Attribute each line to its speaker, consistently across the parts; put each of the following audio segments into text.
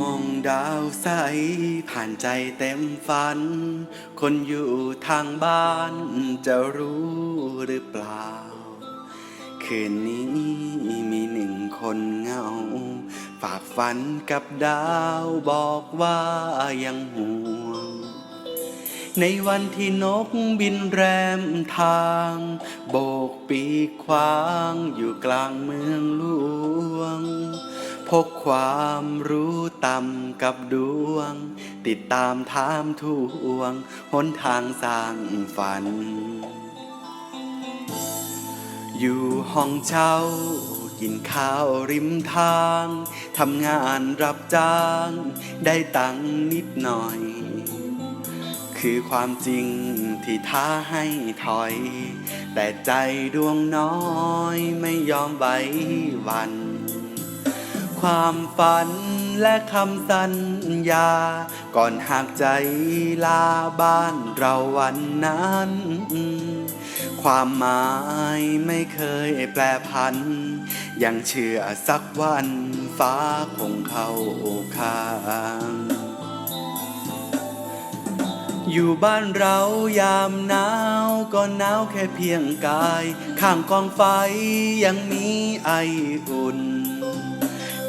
Speaker 1: องดาวใส ผ่านใจเต็มฝัน คนอยู่ทางบ้านจะรู้หรือเปล่า คืนนี้มีหนึ่งคนเงา ฝากฝันกับดาวบอกว่ายังห่วง ในวันที่นกบินแรมทาง โบกปีกขวางอยู่กลางเมืองหลวง พกความรู้ต่ำกับดวง ติดตามถามทวง หนทางสร้างฝัน อยู่ห้องเช่ากินข้าวริมทาง ทำงานรับจ้าง ได้ตังค์นิดหน่อย คือความจริงที่ท้าให้ถอย แต่ใจดวงน้อยไม่ยอมไว้วัน ความฝันและคำสัญญา ก่อนหากใจลาบ้านเราวันนั้น ความหมายไม่เคยแปรพัน ยังเชื่อสักวันฟ้าคงเข้าข้างอยู่บ้านเรายามหนาวก็หนาวแค่เพียงกาย ข้างกองไฟยังมีไออุ่น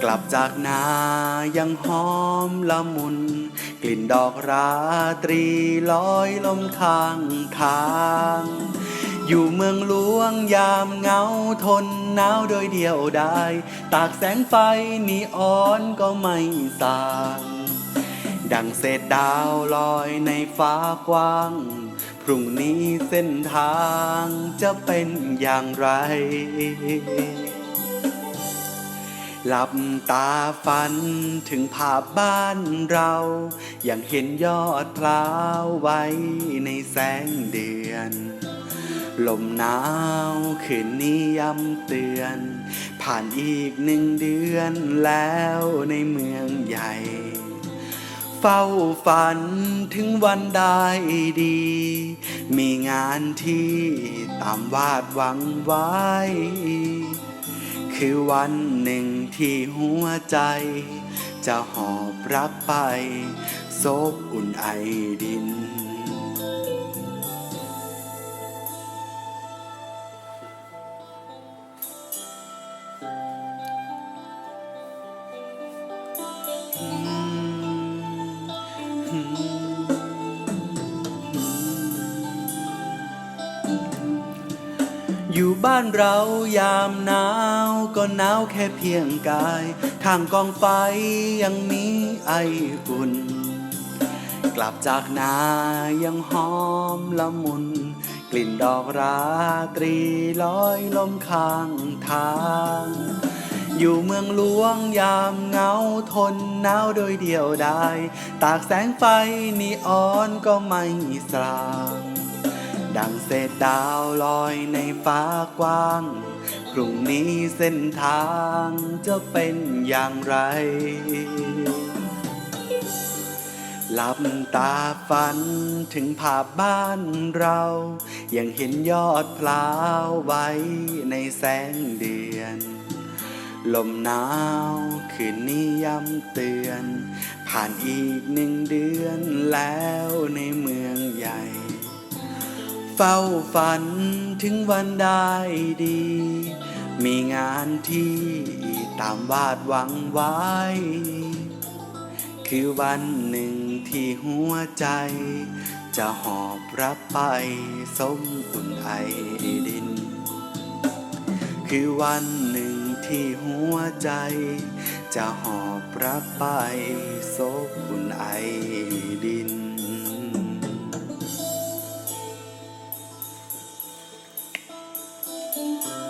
Speaker 1: กลับจากนายังหอมละมุน กลิ่นดอกราตรีลอยลมทางทาง อยู่เมืองหลวงยามเหงาทนหนาวโดยเดียวได้ตากแสงไฟนีออนก็ไม่สาง ดังเศษดาวลอยในฟ้ากว้าง พรุ่งนี้เส้นทางจะเป็นอย่างไร หลับตาฝันถึงภาพบ้านเรายังเห็นยอดพลาวไว้ในแสงเดือน ลมหนาวคืนนี้ย้ำเตือน ผ่านอีกหนึ่งเดือนแล้วในเมืองใหญ่ เฝ้าฝันถึงวันได้ดี มีงานที่ตามวาดหวังไว้ คือวันหนึ่งที่หัวใจ จะหอบรักไปโซบอุ่นไอดิน อยู่บ้านเรายามหนาวก็หนาวแค่เพียงกาย ข้างกองไฟยังมีไออุ่น กลับจากนายังหอมละมุน กลิ่นดอกราตรีลอยลมข้างทาง อยู่เมืองหลวงยามเหงาทนหนาวโดยเดียวได้ตากแสงไฟนีออนก็ไม่สลาง ดังเศษดาวลอยในฟ้ากว้าง พรุ่งนี้เส้นทางจะเป็นอย่างไร หลับตาฝันถึงภาพบ้านเรา ยังเห็นยอดพลาวไว้ในแสงเดือน ลมหนาวคืนนี้ย้ำเตือน ผ่านอีกหนึ่งเดือนแล้วในเมืองใหญ่ เฝ้าฝันถึงวันได้ดี มีงานที่ตามวาดหวังไว้ คือวันหนึ่งที่หัวใจ จะหอบรับไปสมอุ่นไอดิน คือวันหนึ่งที่หัวใจ จะหอบรับไปโซบอุ่นไอดิน Thank you.